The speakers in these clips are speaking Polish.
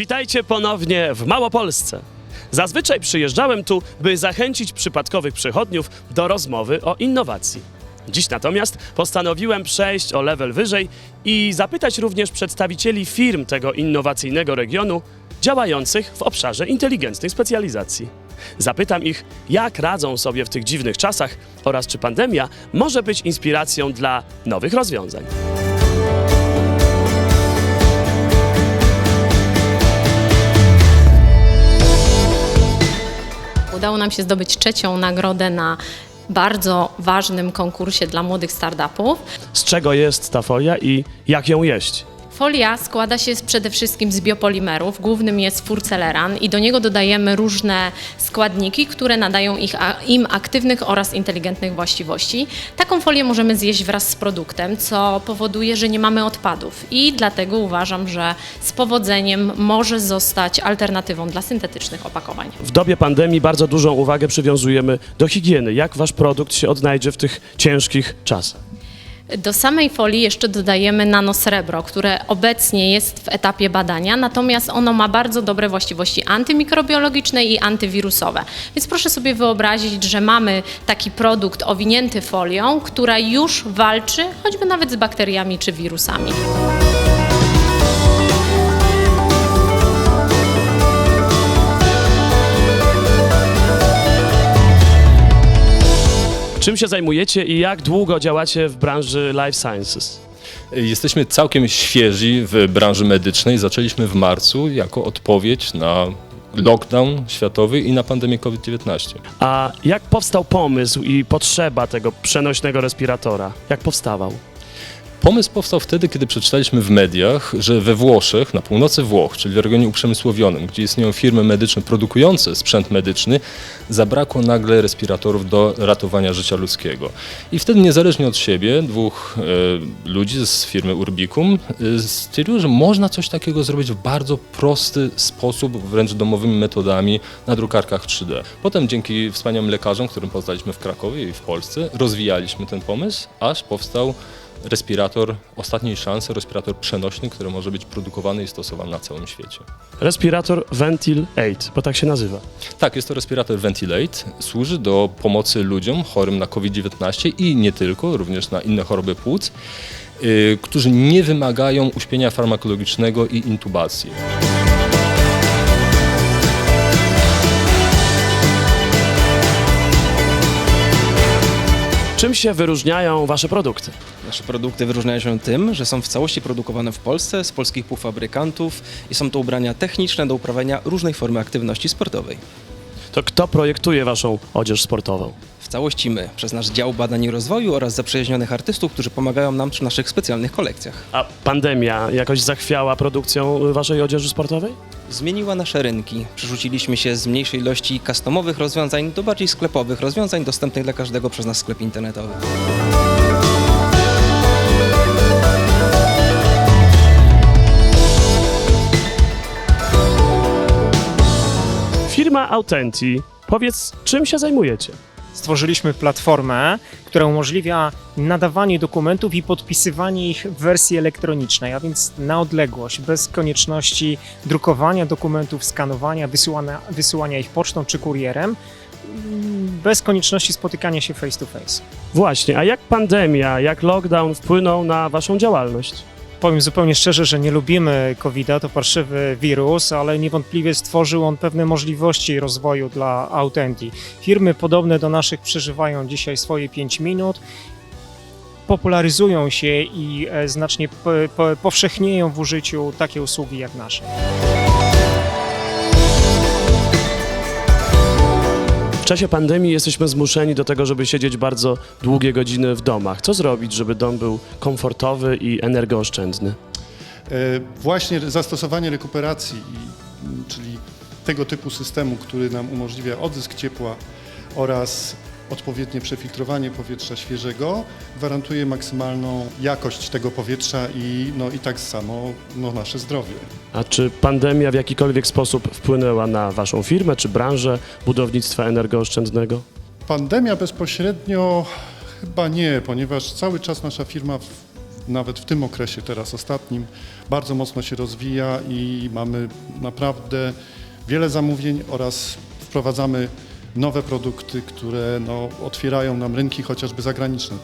Witajcie ponownie w Małopolsce. Zazwyczaj przyjeżdżałem tu, by zachęcić przypadkowych przechodniów do rozmowy o innowacji. Dziś natomiast postanowiłem przejść o level wyżej i zapytać również przedstawicieli firm tego innowacyjnego regionu działających w obszarze inteligentnej specjalizacji. Zapytam ich, jak radzą sobie w tych dziwnych czasach oraz czy pandemia może być inspiracją dla nowych rozwiązań. Udało nam się zdobyć trzecią nagrodę na bardzo ważnym konkursie dla młodych startupów. Z czego jest ta folia i jak ją jeść? Folia składa się przede wszystkim z biopolimerów, głównym jest furceleran i do niego dodajemy różne składniki, które nadają ich, im aktywnych oraz inteligentnych właściwości. Taką folię możemy zjeść wraz z produktem, co powoduje, że nie mamy odpadów i dlatego uważam, że z powodzeniem może zostać alternatywą dla syntetycznych opakowań. W dobie pandemii bardzo dużą uwagę przywiązujemy do higieny. Jak wasz produkt się odnajdzie w tych ciężkich czasach? Do samej folii jeszcze dodajemy nanosrebro, które obecnie jest w etapie badania, natomiast ono ma bardzo dobre właściwości antymikrobiologiczne i antywirusowe. Więc proszę sobie wyobrazić, że mamy taki produkt owinięty folią, która już walczy choćby nawet z bakteriami czy wirusami. Czym się zajmujecie i jak długo działacie w branży life sciences? Jesteśmy całkiem świeżi w branży medycznej. Zaczęliśmy w marcu jako odpowiedź na lockdown światowy i na pandemię COVID-19. A jak powstał pomysł i potrzeba tego przenośnego respiratora? Jak powstawał? Pomysł powstał wtedy, kiedy przeczytaliśmy w mediach, że we Włoszech, na północy Włoch, czyli w regionie uprzemysłowionym, gdzie istnieją firmy medyczne produkujące sprzęt medyczny, zabrakło nagle respiratorów do ratowania życia ludzkiego. I wtedy niezależnie od siebie dwóch e, ludzi z firmy Urbicum e, stwierdziło, że można coś takiego zrobić w bardzo prosty sposób, wręcz domowymi metodami na drukarkach 3D. Potem dzięki wspaniałym lekarzom, którym poznaliśmy w Krakowie i w Polsce, rozwijaliśmy ten pomysł, aż powstał respirator ostatniej szansy, respirator przenośny, który może być produkowany i stosowany na całym świecie. Respirator Ventil 8, bo tak się nazywa. Tak, jest to respirator Ventilate. Służy do pomocy ludziom chorym na COVID-19 i nie tylko, również na inne choroby płuc, yy, którzy nie wymagają uśpienia farmakologicznego i intubacji. Czym się wyróżniają wasze produkty? Nasze produkty wyróżniają się tym, że są w całości produkowane w Polsce z polskich półfabrykantów i są to ubrania techniczne do uprawiania różnej formy aktywności sportowej. To kto projektuje waszą odzież sportową? W całości my, przez nasz dział badań i rozwoju oraz zaprzyjaźnionych artystów, którzy pomagają nam przy naszych specjalnych kolekcjach. A pandemia jakoś zachwiała produkcją waszej odzieży sportowej? Zmieniła nasze rynki. Przerzuciliśmy się z mniejszej ilości customowych rozwiązań do bardziej sklepowych rozwiązań dostępnych dla każdego przez nasz sklep internetowy. Firma Autenti, powiedz, czym się zajmujecie? Stworzyliśmy platformę, która umożliwia nadawanie dokumentów i podpisywanie ich w wersji elektronicznej, a więc na odległość, bez konieczności drukowania dokumentów, skanowania, wysyłania, wysyłania ich pocztą czy kurierem, bez konieczności spotykania się face to face. Właśnie, a jak pandemia, jak lockdown wpłynął na waszą działalność? Powiem zupełnie szczerze, że nie lubimy COVID-a, to parszywy wirus, ale niewątpliwie stworzył on pewne możliwości rozwoju dla Autenti. Firmy podobne do naszych przeżywają dzisiaj swoje 5 minut, popularyzują się i e, znacznie po, powszechnieją w użyciu takie usługi jak nasze. Czasie pandemii jesteśmy zmuszeni do tego, żeby siedzieć bardzo długie godziny w domach. Co zrobić, żeby dom był komfortowy i energooszczędny? E, Właśnie zastosowanie rekuperacji, czyli tego typu systemu, który nam umożliwia odzysk ciepła oraz odpowiednie przefiltrowanie powietrza świeżego, gwarantuje maksymalną jakość tego powietrza i, no, i tak samo no, nasze zdrowie. A czy pandemia w jakikolwiek sposób wpłynęła na waszą firmę czy branżę budownictwa energooszczędnego? Pandemia bezpośrednio chyba nie, ponieważ cały czas nasza firma w- nawet w tym okresie teraz ostatnim bardzo mocno się rozwija i mamy naprawdę wiele zamówień oraz wprowadzamy nowe produkty, które no, otwierają nam rynki chociażby zagraniczne.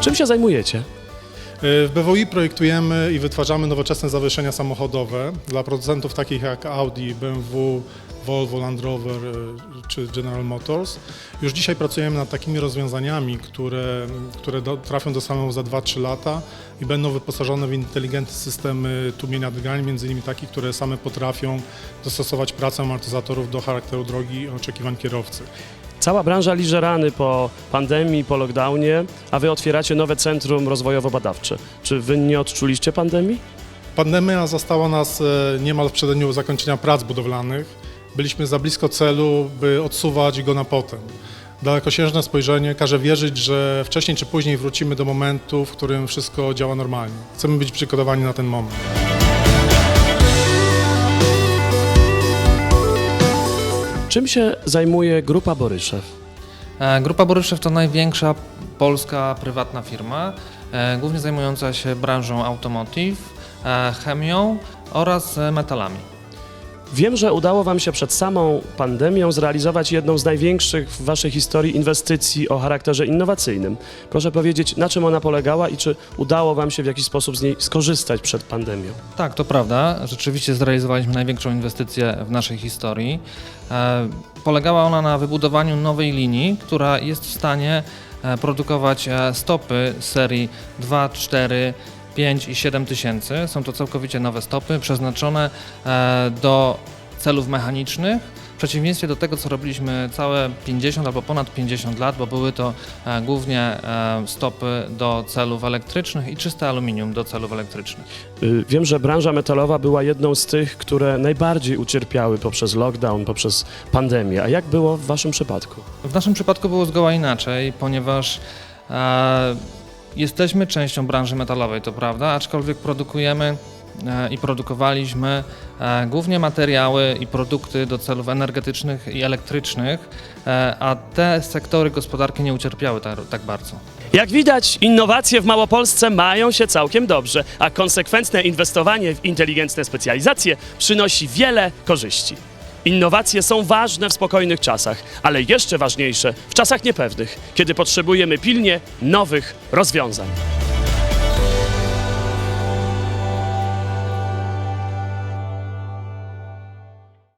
Czym się zajmujecie? W BWI projektujemy i wytwarzamy nowoczesne zawieszenia samochodowe dla producentów takich jak Audi, BMW, Volvo, Land Rover e, czy General Motors. Już dzisiaj pracujemy nad takimi rozwiązaniami, które, które do, trafią do salonu za 2-3 lata i będą wyposażone w inteligentne systemy tłumienia drgań, między innymi takie, które same potrafią dostosować pracę amortyzatorów do charakteru drogi i oczekiwań kierowcy. Cała branża liże rany po pandemii, po lockdownie, a wy otwieracie nowe centrum rozwojowo-badawcze. Czy wy nie odczuliście pandemii? Pandemia zastała nas e, niemal w przededniu zakończenia prac budowlanych. Byliśmy za blisko celu, by odsuwać go na potem. Dalekosiężne spojrzenie każe wierzyć, że wcześniej czy później wrócimy do momentu, w którym wszystko działa normalnie. Chcemy być przygotowani na ten moment. Czym się zajmuje Grupa Boryszew? E, Grupa Boryszew to największa polska prywatna firma, e, głównie zajmująca się branżą automotive, e, chemią oraz metalami. Wiem, że udało Wam się przed samą pandemią zrealizować jedną z największych w Waszej historii inwestycji o charakterze innowacyjnym. Proszę powiedzieć, na czym ona polegała i czy udało Wam się w jakiś sposób z niej skorzystać przed pandemią? Tak, to prawda. Rzeczywiście zrealizowaliśmy największą inwestycję w naszej historii. E, Polegała ona na wybudowaniu nowej linii, która jest w stanie e, produkować e, stopy serii 2, 4, 5 i 7 tysięcy. Są to całkowicie nowe stopy przeznaczone e, do celów mechanicznych. W przeciwieństwie do tego, co robiliśmy całe 50 albo ponad 50 lat, bo były to e, głównie e, stopy do celów elektrycznych i czyste aluminium do celów elektrycznych. Y, Wiem, że branża metalowa była jedną z tych, które najbardziej ucierpiały poprzez lockdown, poprzez pandemię. A jak było w Waszym przypadku? W naszym przypadku było zgoła inaczej, ponieważ jesteśmy częścią branży metalowej, to prawda, aczkolwiek produkujemy e, i produkowaliśmy e, głównie materiały i produkty do celów energetycznych i elektrycznych, e, a te sektory gospodarki nie ucierpiały tak, tak bardzo. Jak widać, innowacje w Małopolsce mają się całkiem dobrze, a konsekwentne inwestowanie w inteligentne specjalizacje przynosi wiele korzyści. Innowacje są ważne w spokojnych czasach, ale jeszcze ważniejsze w czasach niepewnych, kiedy potrzebujemy pilnie nowych rozwiązań.